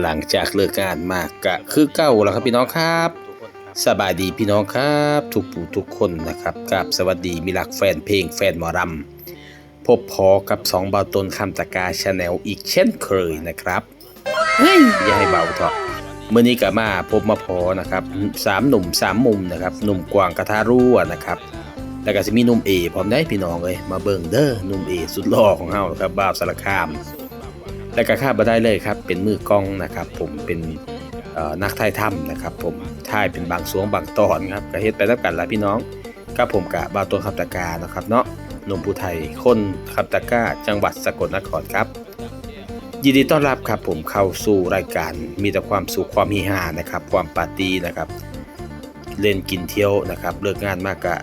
หลังจากเลิกงานมากก็คือเก้าแล้วครับพี่น้องครับสบายดีพี่น้องครับทุกผู้ทุกคนนะครับกับสวัสดีมิลักแฟนเพลงแฟนหมอรำพบพอกับสองเบาตนคำตะกาชาแนลอีกเช่นเคยนะครับเฮ้ยอย่าให้เบาเถอะเมื่อนี้ก็มาพบมาพอนะครับสามหนุ่มสามมุมนะครับหนุ่มกวางกระทารั่วนะครับ แล้วก็จะมีหนุ่มเอพร้อมได้พี่น้องเลยมาเบิ่งเด้อหนุ่มเอสุดหล่อของเฮาครับบ่าวสารคาม และก็คาดบ่ได้เลยครับ เป็นมือกล้องนะครับ ผมเป็นนักถ่ายทำนะครับ ผมถ่ายเป็นบางช่วงบางตอนครับก็เฮ็ดไปแล้วกันละพี่น้องกับผมกะบ่าวตัวขับตะกานะครับเนาะหนุ่มผู้ไทยคนขับตะกาจังหวัดสกลนครครับ ยินดีต้อนรับครับผมเข้าสู่รายการมีแต่ความสุขความเฮฮานะครับ ความปาร์ตี้นะครับ เล่นกินเที่ยวนะครับ เลิกงานมากกะ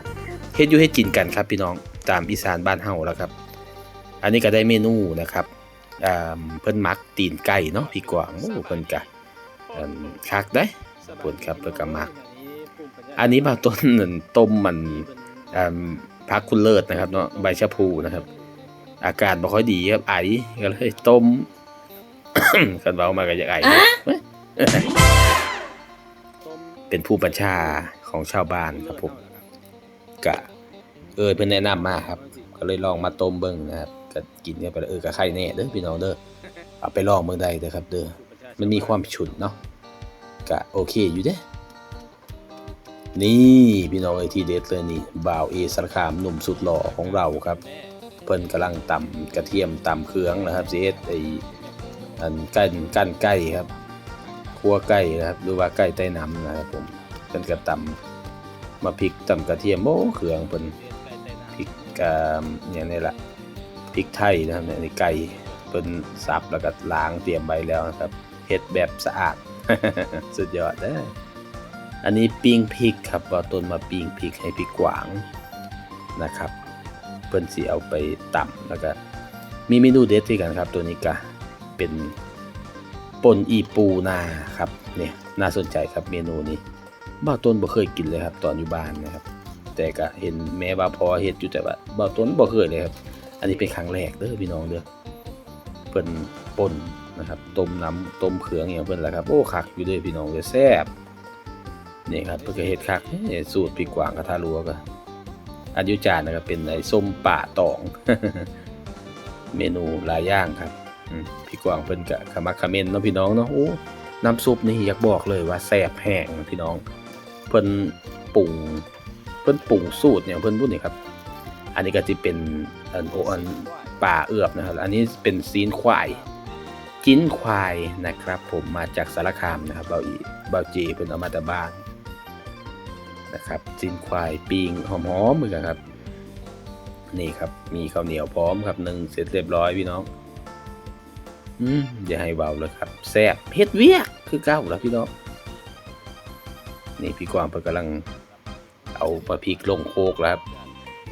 เฮ็ดอยู่ให้กินกันครับพี่น้องตามอีสานบ้านเฮาแล้วครับ อันนี้ก็ได้เมนูนะครับอ่าเพิ่นมักตีนไก่เนาะพี่กวางโอ้เพิ่นกะอืมคักได้เพิ่นครับเพิ่นก็มัก อันนี้มาต้นนั่นต้มมันอ่าพักคุณเลิศนะครับเนาะใบชะพูนะครับ อากาศบ่ค่อยดีครับไอก็เลยต้มกันเว้ามาก็อยากไอเว้ยเป็นผู้บัญชาของชาวบ้านครับผม กะ เออเพิ่นแนะนำมาครับ ก็เลยลองมาต้มเบิ่งนะครับก็กินกันไปแล้วเออก็ไข่แน่เด้อพี่น้องเด้อเอาไปลองเบิ่งได้เด้อครับ เด้อมันมีความฉุนเนาะก็โอเคอยู่เด้นี่พี่น้องไอที่เด็ดเลยนี่บ่าวเอสารคามหนุ่มสุดหล่อของเราครับ เพิ่นกำลังตำกระเทียมตำเครื่องนะครับสิเฮ็ดไออันกันกันไก่ครับคั่วไก่นะครับหรือว่าไก่ใต้น้ำนะครับผมเพิ่นก็ตำ มาพริกตำกระเทียมโอ้เครื่องเพิ่นพริกกะอย่างนี้ละพริกไทยนะครับในไก่เพิ่นสับแล้วก็ล้างเตรียมไว้แล้วนะครับเฮ็ดแบบสะอาดสุดยอดเด้ออันนี้ปิ้งพริกครับว่าต้นมาปิ้งพริกให้พี่กวางนะครับ เพิ่นสิเอาไปต่ำแล้วก็มีเมนูเด็ดที่กันครับ ตัวนี้ก็เป็นป่นอีปูนาครับเนี่ยน่าสนใจครับเมนูนี้ บ่าวต้นบ่เคยกินเลยครับ ตอนอยู่บ้านนะครับ แต่ก็เห็นแม่ว่าพอเฮ็ดอยู่แต่ว่าบ่าวต้นบ่เคยเลยครับ อันนี้เป็นครั้งแรกเด้อพี่น้องเด้อเพิ่นป่นนะครับต้มน้ำต้มเครื่องอย่างเพิ่นแหละครับโอ้คักอยู่เด้อพี่น้องเด้อแซ่บนี่ครับเพื่อเฮ็ดคักสูตรปีกวางกระทะรัวก็อันยุจานนะครับเป็นไอ้ส้มป่าตอง เมนูหลายอย่างครับพี่กวางเพิ่นกะขมักเขม้นเนาะพี่น้องเนาะโอ้ น้ำซุปนี่อยากบอกเลยว่าแซ่บแห้งพี่น้อง เพิ่นปรุงเพิ่นปรุงสูตรเนี่ยเพิ่นพูดนี่ครับ อันนี้ก็จะเป็นอันโออันป่าเอือบนะครับ อันนี้เป็นซีนควายจิ้นควายนะครับ ผมมาจากสารคามนะครับเบาอีเบาเจเพิ่นเอามาแต่บ้านนะครับจิ้นควายปิ้งหอมๆเหมือนกันครับ นี่ครับมีข้าวเหนียวพร้อมครับหนึ่งเสร็จเรียบร้อยพี่น้อง อืมอย่าให้เบาเลยครับแซ่บเผ็ดเวียกคือเก้าแล้วพี่น้องนี่พี่กวางเพิ่นกำลังเอาปลาพริกลงโคกแล้วครับ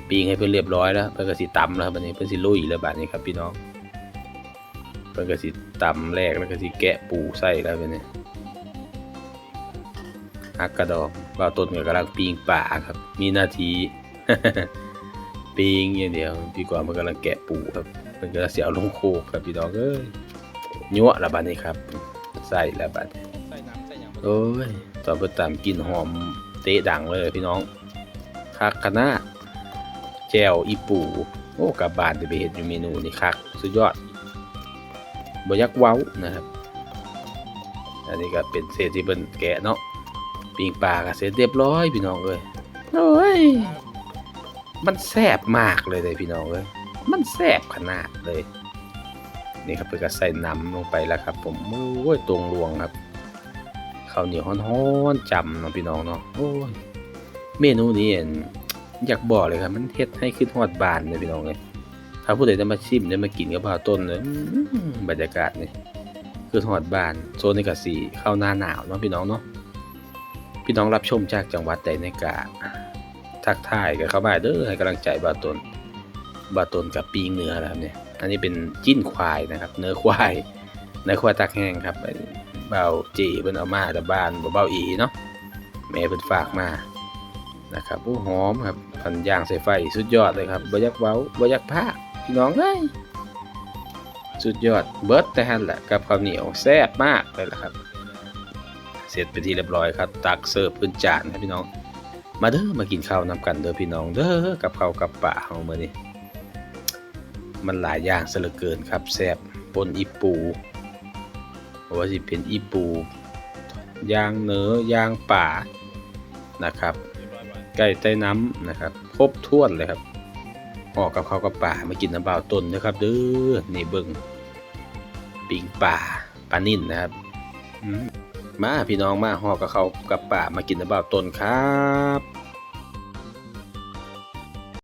ปิ้งให้เพิ่นเรียบร้อยแล้วเพิ่นก็สิตำแล้วครับอันนี้เพิ่นสิลุยแล้วบัดนี้ครับพี่น้องเพิ่นก็สิตำแรกแล้วก็สิแกะปูใส่แล้วไปเนี่ยฮักกระดอกว่าต้นก็กำลังปิ้งป่าครับ มีหน้าที่ปิ้งอย่างเดียวพี่กว่ามันกำลังแกะปูครับเพิ่นก็สิเอาลงโคกครับพี่น้องเอ้ย ยั่วละบัดนี้ครับ ใส่แล้วบัดนี้โอ้ยตอนเพิ่นตามกลินหอมเตะดังเลยพี่น้องคักขนาดแจ่วอีปูโอ้กลับบ้านจะไปเฮ็ดอยู่เมนูนี้คักสุดยอดบยักเว้านะครับ อันนี้ก็เป็นเศษที่เป็นแกะเนาะปิงปลาก็เสร็จเรียบร้อยพี่น้องเอ้ยโอ้ยมันแซ่บมากเลยเลยพี่น้องเอ้ยมันแซ่บขนาดเลย นี่ครับเพื่อใส่น้ำลงไปแล้วครับ ผมโอ้ยตรงรวงครับข้าวเหนียวฮ้อนๆจำเนาะพี่น้องเนาะโอ้ยเมนูนี้เห็นอยากบอกเลยครับ มันเฮ็ดให้ขึ้นฮอดบานเลยพี่น้องเลยถ้าผู้ใดได้มาชิมได้มากินกับบ่าวต้นเลยบรรยากาศนี่คือทอดบานโซนนี้ก็สีเข้าหน้าหนาวเนาะพี่น้องเนาะพี่น้องรับชมจากจังหวัดใดในกาทักทายกับเข้ามาเด้อให้กำลังใจบ่าวต้นบ่าวต้นกับปีเนื้อแล้วเนี่ย อันนี้เป็นจิ้นควายนะครับ เนื้อควาย เนื้อควายตักแห้งครับไอ้บ่าจีเพิ่นเอามาแต่บ้านบ่บ่าวอีเนาะแม่เพิ่นฝากมานะครับโอ้หอมครับพันย่างใส่ไฟสุดยอดเลยครับบยากเว้าบยากพาพี่น้องเอ้ยสุดยอดเบิร์ดแต่หันแหละกับข้าวเหนียวแซ่บมากเลยละครับ เสร็จไปที่เรียบร้อยครับ ตักเสิร์ฟขึ้นจานครับพี่น้อง มาเด้อมากินข้าวนำกันเด้อพี่น้องเด้อกับข้าวกับป่าเฮามื้อนี้ มันหลายอย่างซะเหลือเกินครับแซบปนอีปูว่าสิเป็นอีปูยางเนื้อยางป่านะครับไก่ใต้น้ำนะครับ ครบถ้วนเลยครับหอกับเขากับป่ามากินน้ำเบาต้นนะครับเด้อนี่เบิงปิงป่าปลานิ่นนะครับมาพี่น้องมาหอกับเขากับป่ามากินน้ำเบาต้นครับ